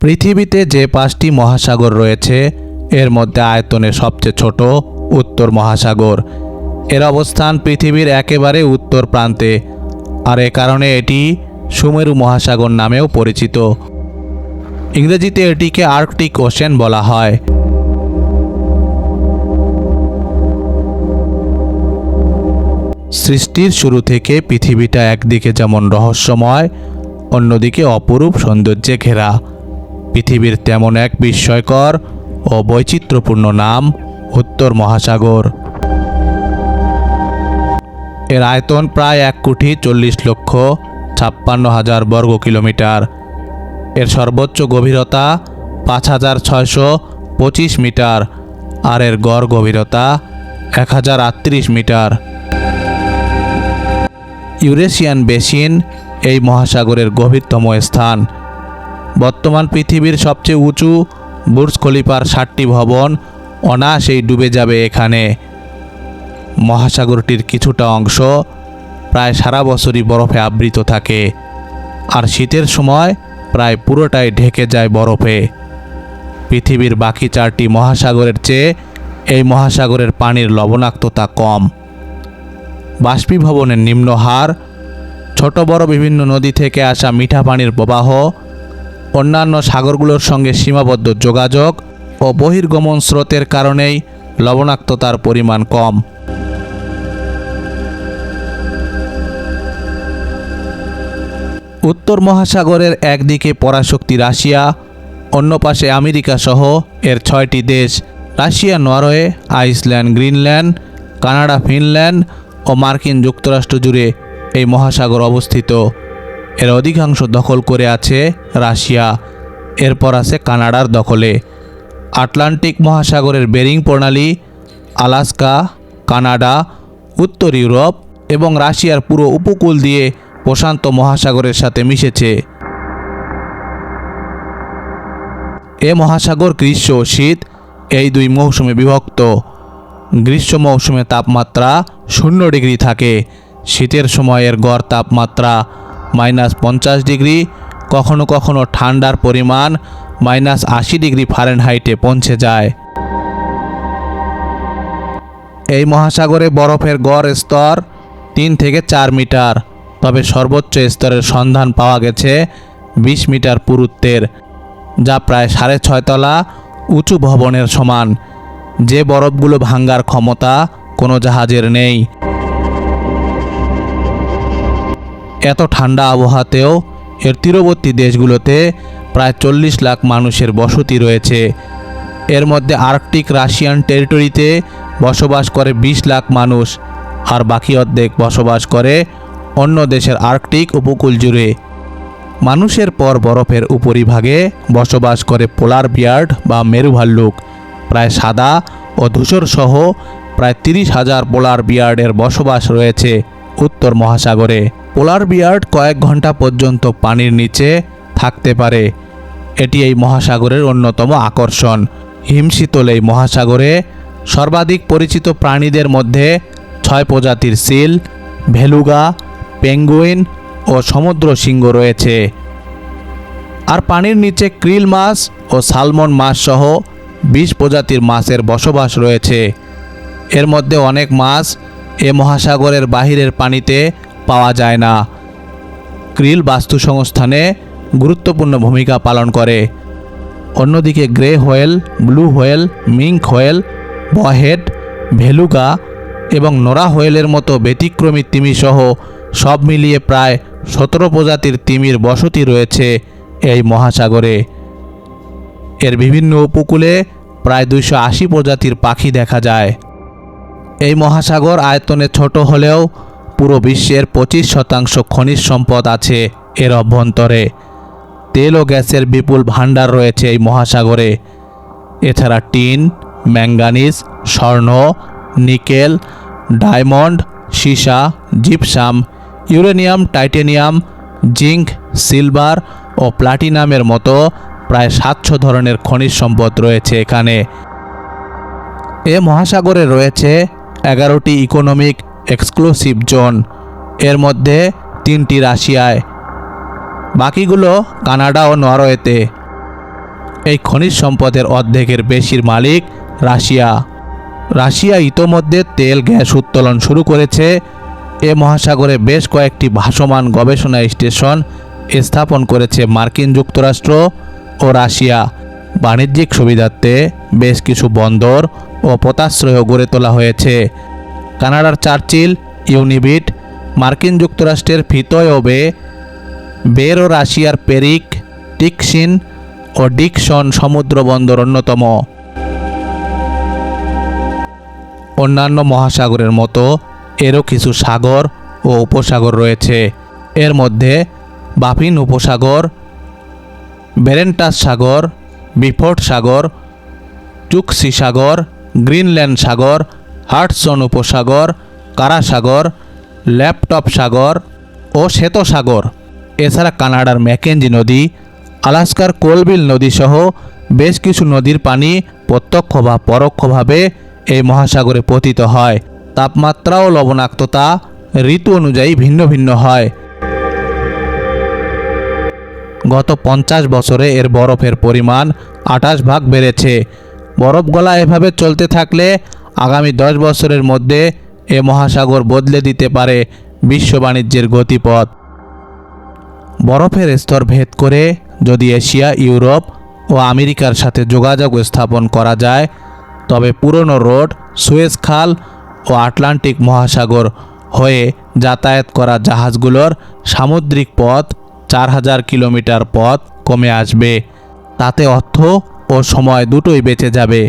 পৃথিবীতে যে পাঁচটি মহাসাগর রয়েছে, এর মধ্যে আয়তনে সবচেয়ে ছোট উত্তর মহাসাগর। এর অবস্থান পৃথিবীর একেবারে উত্তর প্রান্তে, আর এ কারণে এটি সুমেরু মহাসাগর নামেও পরিচিত। ইংরেজিতে এটিকে আর্কটিক ওশেন বলা হয়। সৃষ্টির শুরু থেকে পৃথিবীটা একদিকে যেমন রহস্যময়, অন্যদিকে অপরূপ সৌন্দর্যে ঘেরা। পৃথিবীর তেমন এক বিস্ময়কর ও বৈচিত্র্যপূর্ণ নাম উত্তর মহাসাগর। এর আয়তন প্রায় এক কোটি চল্লিশ লক্ষ ছাপ্পান্ন হাজার বর্গ কিলোমিটার। এর সর্বোচ্চ গভীরতা পাঁচ হাজার ছয়শো পঁচিশ মিটার আর এর গড় গভীরতা এক হাজার আটত্রিশ মিটার। ইউরেশিয়ান বেসিন এই মহাসাগরের গভীরতম স্থান। বর্তমান পৃথিবীর সবচেয়ে উঁচু বুর্জ খলিফার ষাটটি ভবন অনায়াসেই ডুবে যাবে এখানে। মহাসাগরটির কিছুটা অংশ প্রায় সারা বছরই বরফে আবৃত থাকে আর শীতের সময় প্রায় পুরোটাই ঢেকে যায় বরফে। পৃথিবীর বাকি চারটি মহাসাগরের চেয়ে এই মহাসাগরের পানির লবণাক্ততা কম। বাষ্পীভবনের নিম্ন হার, ছোট বড় বিভিন্ন নদী থেকে আসা মিঠা পানির প্রবাহ অন্যান্য সাগরগুলোর সঙ্গে সীমাবদ্ধ যোগাযোগ ও বহির্গমন স্রোতের কারণেই লবণাক্ততার পরিমাণ কম। উত্তর মহাসাগরের একদিকে পরাশক্তি রাশিয়া, অন্য পাশে আমেরিকা সহ এর ছয়টি দেশ, Russia Norway, Iceland, Greenland, Canada, Finland ও মার্কিন যুক্তরাষ্ট্র জুড়ে এই মহাসাগর অবস্থিত। এর অধিকাংশ দখল করে আছে রাশিয়া, এরপর আছে কানাডার দখলে। আটলান্টিক মহাসাগরের বেরিং প্রণালী, আলাস্কা, কানাডা, উত্তর ইউরোপ এবং রাশিয়ার পুরো উপকূল দিয়ে প্রশান্ত মহাসাগরের সাথে মিশেছে। এ মহাসাগর গ্রীষ্ম ও শীত, এই দুই মৌসুমে বিভক্ত। গ্রীষ্ম মৌসুমে তাপমাত্রা শূন্য ডিগ্রি থাকে। শীতের সময়ের গড় তাপমাত্রা মাইনাস পঞ্চাশ ডিগ্রি, কখনো কখনো ঠান্ডার পরিমাণ মাইনাস আশি ডিগ্রি ফারেনহাইটে পৌঁছে যায়। এই মহাসাগরে বরফের গড় স্তর তিন থেকে চার মিটার, তবে সর্বোচ্চ স্তরের সন্ধান পাওয়া গেছে বিশ মিটার পুরুত্বের, যা প্রায় সাড়ে ছয়তলা উঁচু ভবনের সমান। যে বরফগুলো ভাঙ্গার ক্ষমতা কোনো জাহাজের নেই। এত ঠান্ডা আবহাওয়াতেও এর তীরবর্তী দেশগুলোতে প্রায় চল্লিশ লাখ মানুষের বসতি রয়েছে। এর মধ্যে আর্কটিক রাশিয়ান টেরিটরিতে বসবাস করে বিশ লাখ মানুষ, আর বাকি অর্ধেক বসবাস করে অন্য দেশের আর্কটিক উপকূল জুড়ে। মানুষের পর বরফের উপরিভাগে বসবাস করে পোলার বিয়ার্ড বা মেরু ভাল্লুক প্রায় সাদা ও ধূসর সহ প্রায় তিরিশ হাজার পোলার বিয়ার্ডের বসবাস রয়েছে। উত্তর মহাসাগরে। পোলার বিয়ার্ড কয়েক ঘণ্টা পর্যন্ত পানির নিচে থাকতে পারে। এটি এই মহাসাগরের অন্যতম আকর্ষণ। হিমশীতল এই মহাসাগরে সর্বাধিক পরিচিত প্রাণীদের মধ্যে ছয় প্রজাতির সিল, ভেলুগা, পেঙ্গুইন ও সমুদ্র সিংহ রয়েছে। আর পানির নিচে ক্রিল মাছ ও সালমন মাছ সহ বিশ প্রজাতির মাছের বসবাস রয়েছে। এর মধ্যে অনেক মাছ এ মহাসাগরের বাহিরের পানিতে পাওয়া যায় না। ক্রিল বাস্তু সংস্থানে গুরুত্বপূর্ণ ভূমিকা পালন করে। অন্যদিকে grey whale, blue whale, minke whale bowhead beluga এবং নোরা হোয়েলের মতো ব্যতিক্রমী তিমিসহ সব মিলিয়ে প্রায় সতেরো প্রজাতির তিমির বসতি রয়েছে এই মহাসাগরে। এর বিভিন্ন উপকূলে প্রায় দুইশো আশি প্রজাতির পাখি দেখা যায়। এই মহাসাগর আয়তনে ছোট হলেও পুরো বিশ্বের পঁচিশ শতাংশ খনিজ সম্পদ আছে এর অভ্যন্তরে। তেল ও গ্যাসের বিপুল ভাণ্ডার রয়েছে এই মহাসাগরে। এছাড়া টিন ম্যাঙ্গানিজ স্বর্ণ, নিকেল, ডায়মন্ড, সীসা, gypsum, uranium, titanium, zinc, silver ও প্লাটিনামের মতো প্রায় সাতশো ধরনের খনিজ সম্পদ রয়েছে এখানে। এ মহাসাগরে রয়েছে এগারোটি ইকোনমিক এক্সক্লুসিভ জোন এর মধ্যে তিনটি রাশিয়ায়। বাকিগুলো কানাডা ও নরওয়েতে। এই খনিজ সম্পদের অর্ধেকের বেশির মালিক রাশিয়া। রাশিয়া ইতোমধ্যে তেল, গ্যাস উত্তোলন শুরু করেছে। এ মহাসাগরে বেশ কয়েকটি ভাসমান গবেষণা স্টেশন স্থাপন করেছে মার্কিন যুক্তরাষ্ট্র ও রাশিয়া। বাণিজ্যিক সুবিধার্থে বেশ কিছু বন্দর ও পোতাশ্রয়ও গড়ে তোলা হয়েছে। কানাডার চার্চিল, ইউনিবিট, মার্কিন যুক্তরাষ্ট্রের ফিতয়বে, বের ও রাশিয়ার পেরিক টিকসিন ও ডিকসন সমুদ্র বন্দর অন্যতম। অন্যান্য মহাসাগরের মতো এরও কিছু সাগর ও উপসাগর রয়েছে। এর মধ্যে বাফিন উপসাগর, বেরেন্টাস সাগর, বিফোর্ট সাগর, চুকসি সাগর গ্রিনল্যান্ড সাগর, হার্টসন উপসাগর কারা সাগর ল্যাপটপ সাগর ও শ্বেত সাগর এছাড়া কানাডার ম্যাকেঞ্জি নদী, আলাস্কার কোলবিল নদী সহ বেশ কিছু নদীর পানি প্রত্যক্ষ বা পরোক্ষভাবে এই মহাসাগরে পতিত হয়। তাপমাত্রা ও লবণাক্ততা ঋতু অনুযায়ী ভিন্ন ভিন্ন হয়। গত পঞ্চাশ বছরে এর বরফের পরিমাণ আঠাশ ভাগ বেড়েছে। বরফ গলা এভাবে চলতে থাকলে আগামী দশ বছরের মধ্যে এ মহাসাগর বদলে দিতে পারে বিশ্ব বাণিজ্যের গতিপথ। বরফের স্তর ভেদ করে যদি এশিয়া, ইউরোপ ও আমেরিকার সাথে যোগাযোগ স্থাপন করা যায়, তবে পুরনো রোড, সুয়েজ খাল ও আটলান্টিক মহাসাগর হয়ে যাতায়াত করা জাহাজগুলোর সামুদ্রিক পথ চার হাজার কিলোমিটার পথ কমে আসবে। তাতে অর্থ ও সময় দুটোই বেঁচে যাবে।